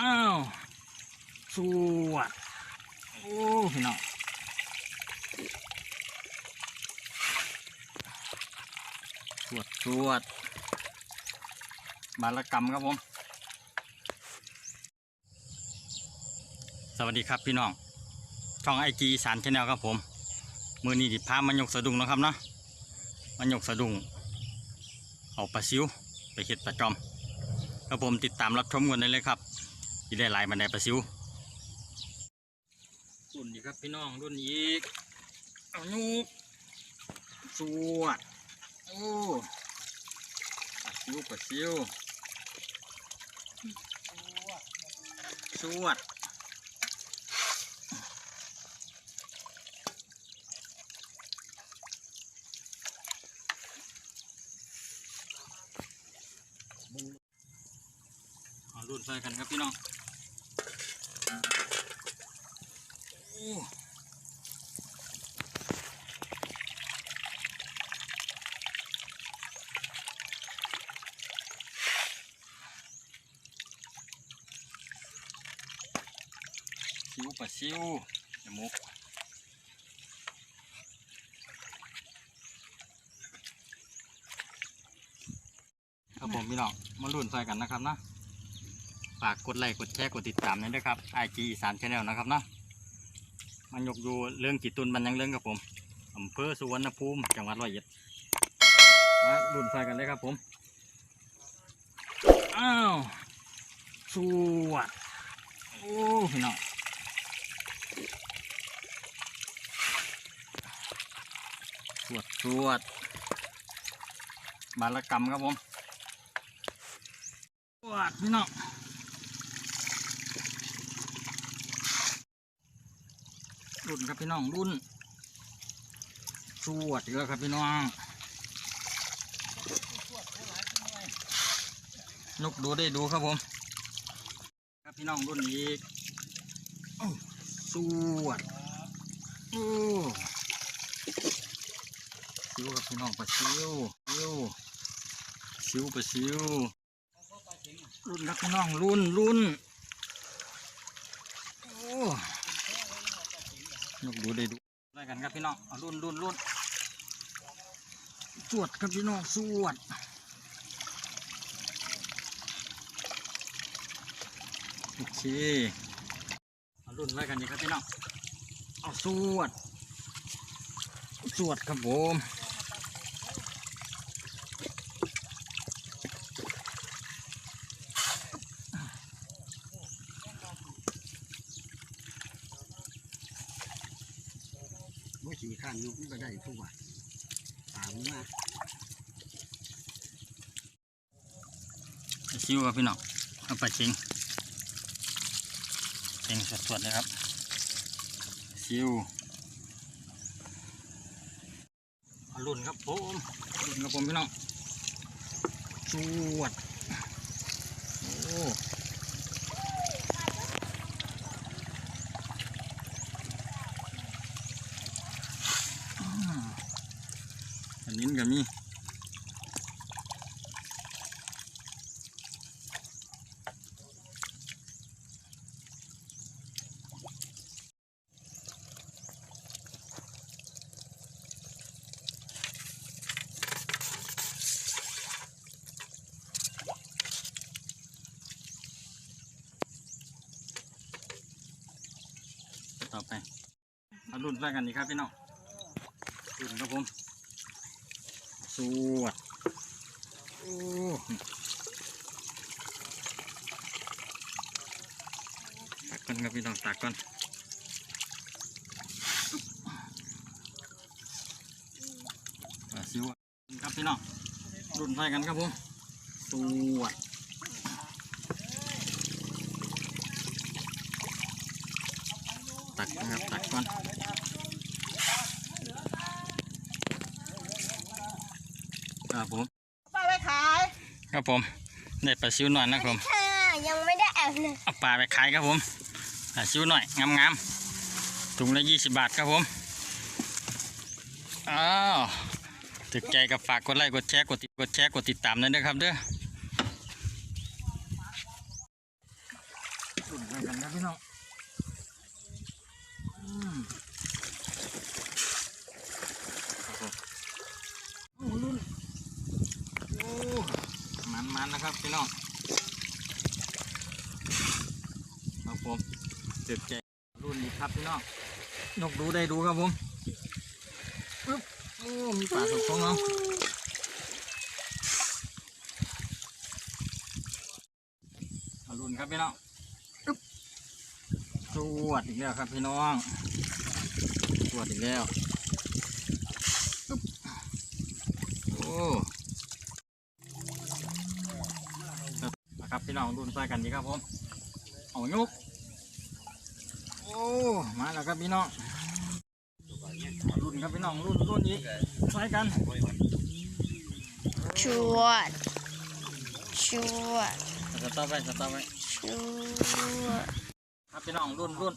อ้าวสวดโอ้พี่น้องสวดสวดบาลกรรมครับผม สวัสดีครับพี่น้อง ช่องไอจีสารชแนลครับผม มือนี้ดิพามันยกสะดุ้งนะครับเนาะมันยกสะดุ้งเอาปลาซิวไปเห็ดปลาจอม ครับผมติดตามรับชมกันได้เลยครับ ที่ได้ลายมันไดปลาซิวรุ่นนี้ครับพี่น้องรุ่นอีกเอายุกสวดโอ้ปลาซิวปลาซิวสวด เอารุ่น ใส่กันครับพี่น้องซิวปลาซิวจมูกครับผมพี่น้องมารุ่นใส่กันนะครับนะ ฝากกดไลค์กดแชร์กดติดตามด้วยนะครับไอจีสามชาแนลนะครับเนาะมันยกอยู่เรื่องกี่ตุนบันยังเรื่องกับผมอำเภอสุวรรณภูมิจังหวัดร้อยเอ็ดมาดุนไฟกันเลยครับผมอ้าวสวดโอ้พี่น้องสวดสวดบาลกรรมครับผมสวดพี่น้อง รุ่นครับพี่น้องรุ่นสวดเยอะครับพี่น้อง นกดูได้ดูครับผม ครับพี่น้องรุ่นนี้โอ้สวดโอ้ซิวครับพี่น้องปลาซิวซิวซิวปลาซิวรุ่นครับพี่น้องรุ่นรุ่นโอ้ นกดูได้ดูได้กันครับพี่น้องเอารุ่นรุ่นรุ่นสวดครับพี่น้องสวดโอเคเอารุ่นไว้กันดีครับพี่น้องเอาสวดสวดครับผม บ่ขี่ข้านนกมันก็ได้ ทุกวันตามมาซิวครับพี่น้องเอาไปชิงชิงสดๆเลยครับซิวเอารุ่นครับผมรุ่นครับผมพี่น้องสวดโอ้ ต่อไปเอารุ่นไปกันดีครับพี่น้องรุ่นครับผมสวดโอ้ตักก่อนครับพี่น้องตักก่อนอ่าซิวครับพี่น้องรุ่นไปกันครับผมสวด ตักนะครับตักก่อนครับผมปลาไปขายครับผมได้ปลาซิวหน่อยนะครับผมค่ะยังไม่ได้แอบเลยเอาปลาไปขายครับผมปลาซิวหน่อยงามๆถุงละยี่สิบบาทครับผมอ้าวถึกใจกับฝากกดไลค์กดแชร์กดติดกดแชร์กดติดตามด้วยนะครับเด้อานนะครับพี่น้องครับ ผมตึกใจรุ่นนี้ครับพี่น้องยกดูได้ดูครับผมปึ๊บโอ้มีปลาสุกของเรามารุ่นครับพี่น้องปึ๊บสวดอีกแล้วครับพี่น้องสวดอีกแล้วปึ๊บโอ้นะครับพี่น้องรุ่นใส่กันดีครับผมเอายกโอ้มาแล้วครับพี่น้องรุ่นครับพี่น้องรุ่นรุ่นอีกใส่กันชวดชวดสตาร์ทไปสตาร์ทไปชวดครับพี่น้องรุ่นรุ่น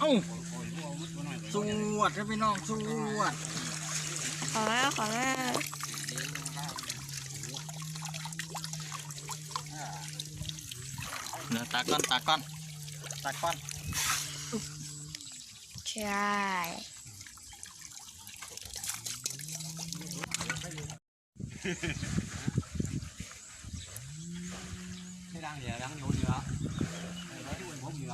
เอ้าสวดครับพี่น้องสวดขอมาขอมาเดี๋ยวตาก้อนตาก้อนตาก้อน ใช่ไม่ดังเดี๋ยวดังโยนอยู่แล้วไอ้ร้อยที่วันผมอยู่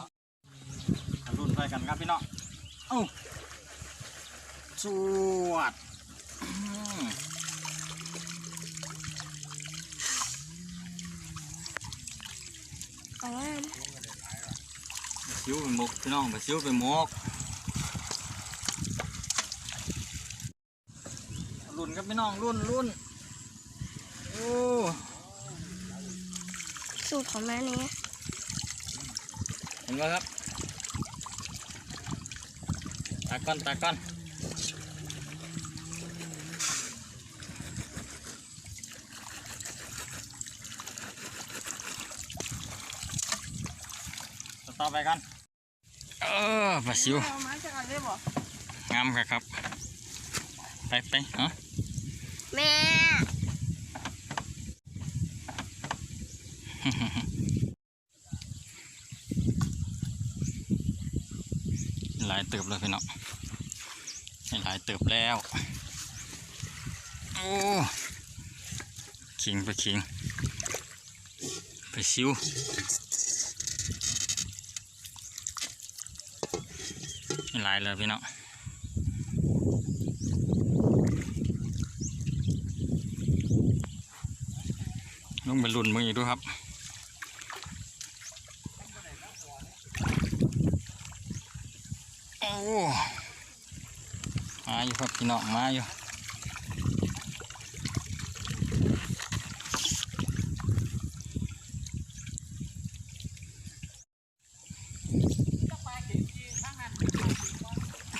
วเป็นหมกรุ่นครับพี่น้องรุ่นรุ่นโอ้สูตรของแม่นี้เห็นไหมครับตาก้อนตาก้อนต่อไปกันเออปลาซิวเอามาจากอะไรบ่งามครับครับ ไปไปเนาะ แม่ หลายเติบเลยพี่น้องหลายเติบแล้ว โอ้ขิงไปขิงไปซิวหลายเลยพี่น้อง ลงไปลุ่นมืออีกดูครับโอ้มาอยู่ครับพี่น้องมาอยู่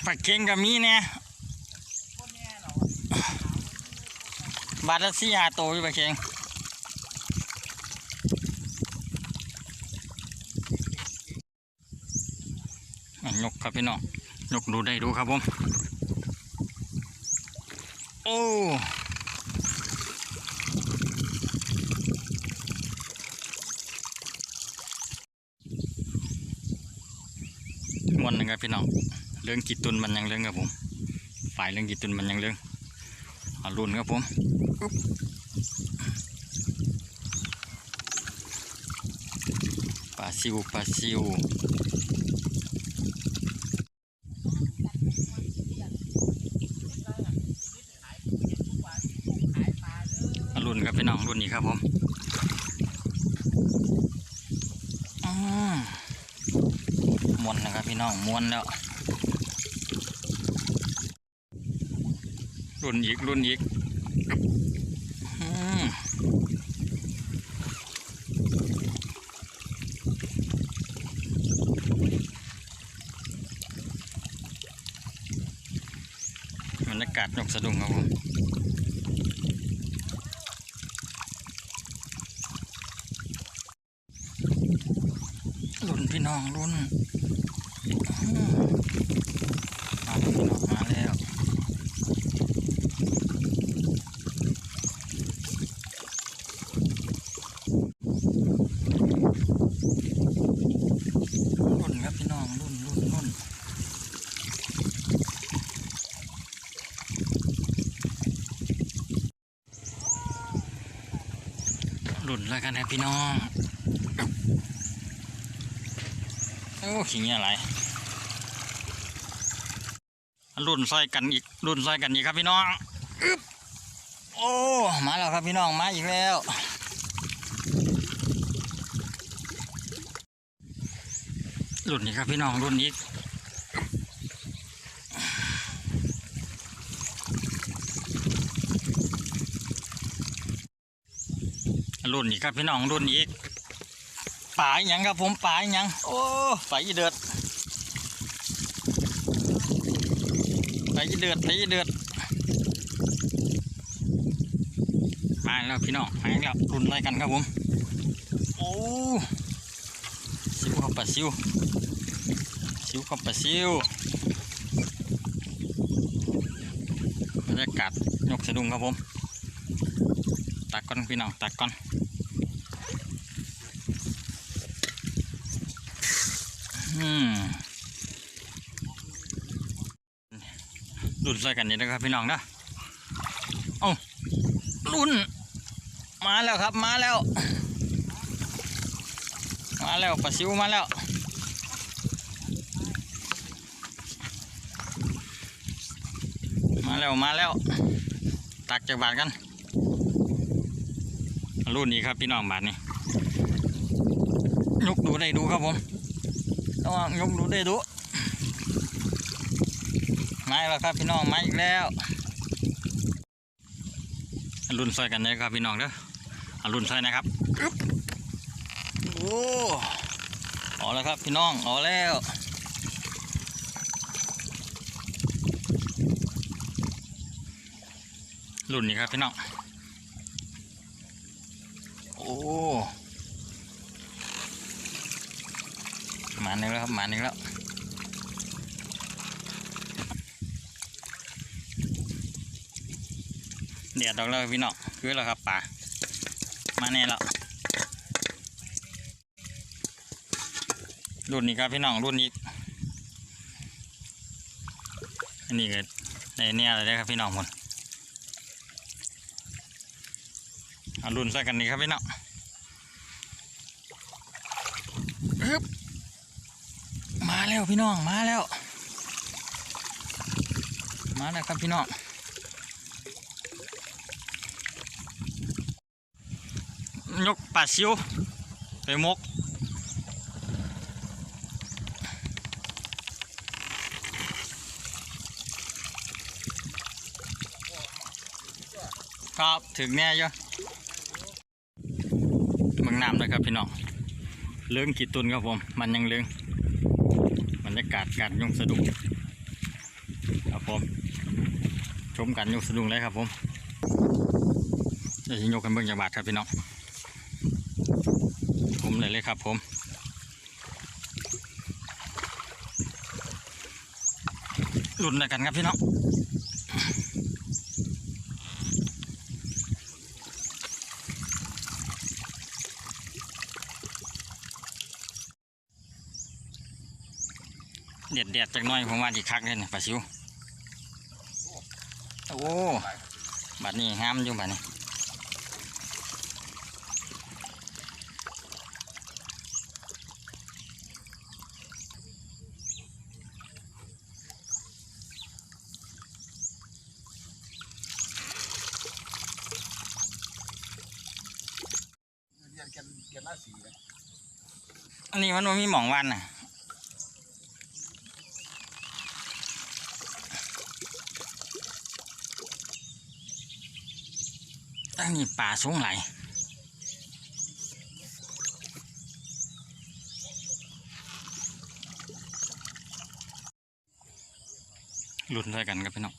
ปลาเก่งกับมีเนี่ยบาทละสี่ห้าตัวอยู่ปลาเก่งอะยก ครับพี่น้องยกดูได้ดูครับผม โอ้วันนึงครับพี่น้องเรื่องกีตุนมันยังเรื่องครับผมฝ่ายเรื่องกีตุนมันยังเรื่องอารุนครับผมปลาซิวปลาซิว รุ่นครับพี่น้องรุ่นนี้ครับผมอืมมว น้องมวนแล้วรุ่นอีกรุ่นอีกมบรรยากาศนกสะดุ้งครับผมรุ่นพี่น้องรุ่นอืมมาแล้วพี่น้องมาแล้ว รุ่นครับพี่น้องรุ่นรุ่นรุ่นรุ่นแล้วกันนะพี่น้องโอ้ขิงอะไรรุ่นซอยกันอีกรุ่นซอยกันอีกครับพี่น้องอโอ้มาแล้วครับพี่น้องมาอีกแล้ว รุ่นนี้ครับพี่น้องรุ่นนี้รุ่นนี้ครับพี่น้องรุ่นอีกป่าอีหยังครับผมป่าอีหยังโอ้ป่าอีเดือดป่าอีเดือดป่าอีเดือดมาแล้วพี่น้องมาแล้วรุ่นอะไรกันครับผมโอ้ซิวกับปลาซิว ซิวกับปลาซิวบรรยากาศยกสะดุ้งครับผมตักก่อนพี่น้องตักก่อนรุ่นใส่กันนี่นะครับพี่น้องนะเอ้ารุ่น มาแล้วครับมาแล้ว มาแล้วปลาซิวมาแล้ว มา แล้วมาแล้ว ตักจากบาทกัน รุ่นนี้ครับพี่น้องบาทนี่ยกดูได้ดูครับผมต้องยกดูได้ดูมาแล้วครับพี่น้องมาอีกแล้วรุ่นซอยกันเลยครับพี่น้องเด้อเอารุ่นซอยนะครับอึ๊บโอ้เอาแล้วครับพี่น้องเอาแล้ว รุ่นนี้ครับพี่น้อง โอ้มาหนึ่งแล้วครับมาหนึ่งแล้วเดี๋ยวดอกแล้วพี่น้องคือแล้วครับป่ามาแน่แล้วรุ่นนี้ครับพี่น้องรุ่นนี้อันนี้ก็ในเนี่ยอะไรได้ครับพี่น้องหมดเอา รุ่นใส่กันนี่ครับพี่น้องฮึบมาแล้วพี่น้องมาแล้ว มาแล้วครับพี่น้องยกปลาซิวไปมกครับถึงแน่ยอะเมือง น้ำเลยครับพี่น้องเรื่องกี่ตุนครับผม มันยังเรื่องบรรยากาศการยงสะดุ้งครับผม ชมกันยงสะดุ้งเลยครับผมจะยกกันเบิ่งจากบาทครับพี่น้องผมเลยเลยครับผมหลุนด้วยกันครับพี่น้อง ด็ดเด็ดจากน้อยผมว่าที่คักเลยนะปลาซิวโอ้บัดนี้ห้ามอยู่บัดนี้อันนี้มันมีหมองวันน่ะ ตั้งนี่ป่าสูงไหลายรุ่นด้วยกันครับพี่น้อง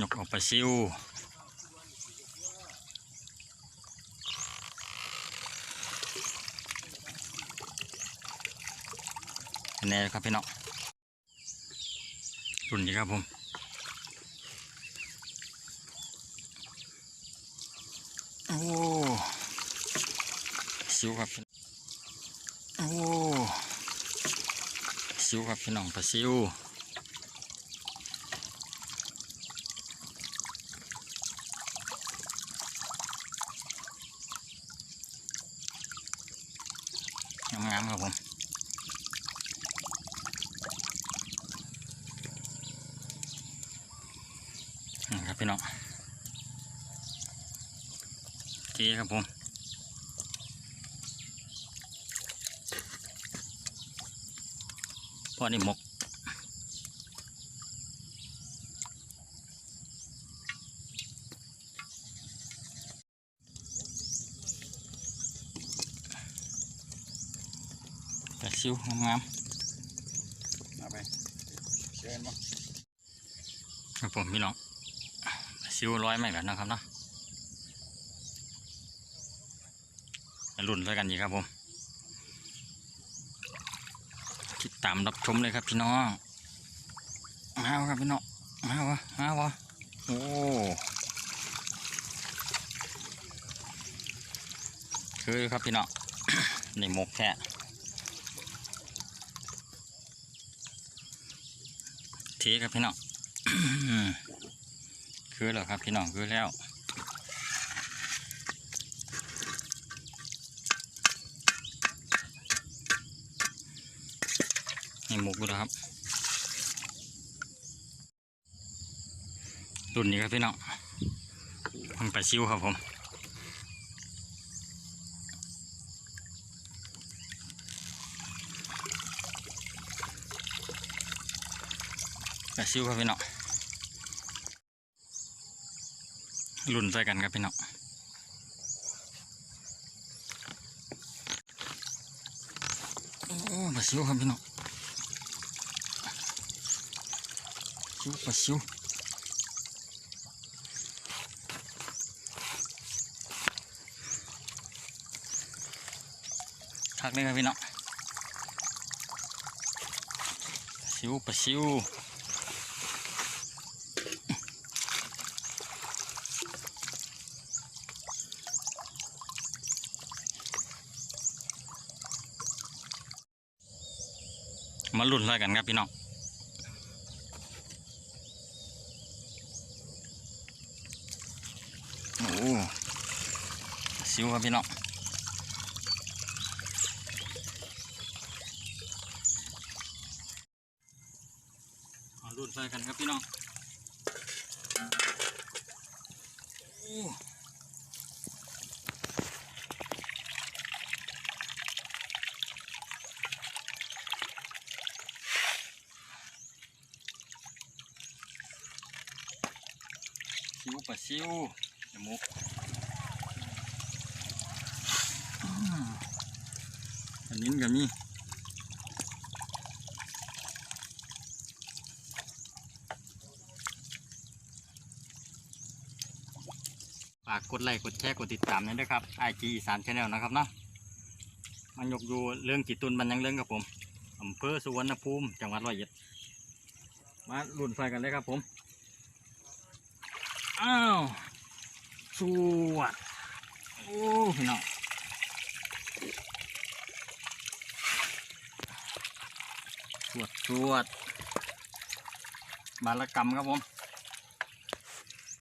ยกออกไปซิวอันนี้ครับพี่น้องรุ่นนี้ครับผม โอ้สิวครับโอ้สิวครับพี่น้องปลาซิวงามๆครับผมนะครับพี่น้อง เคครับผมพอนี่หมกปลาซิวงามเอาไปเชิญมาๆครับผมพี่น้องปลาซิวร้อยไม่กันนะครับเนาะ มาลุ้นด้วกันอีกครับผมติดตามรับชมเลยครับพี่น้องมาวะครับพี่น้องมาวะมาวะโอ้คืออยู่ครับพี่น้องในหมกแค่เทครับพี่น้องคือแล้วครับพี่น้องคือแล้ว นี่หมกดูนะครับ รุ่นนี้ครับพี่น้องมันปลาซิวครับผมปลาซิวครับพี่น้องรุ่นใส่กันครับพี่น้องโอ้ปลาซิวครับพี่น้อง ซิวปลาซิวทักเลยครับพี่น้องปลาซิวปลาซิวมาลุ้นเลยกันครับพี่น้อง โอ้ สิวครับพี่น้องมาลุ้นเลยกันครับพี่น้องโอ้สิวปลาซิวจมูกอืมอันนี้ ก็มีฝากกดไลค์กดแชร์กดติดตามด้วยนะครับไอจีสานชาแนลนะครับเนาะมันยกอยู่เรื่องกีตุนบันยังเรื่องกับผมอำเภอสุวรรณภูมิจังหวัดร้อยเอ็ดมาลุ่นไฟกันเลยครับผมอ้าวสวดโอ้พี่น้อง สวดสวดบาลกรรมครับผม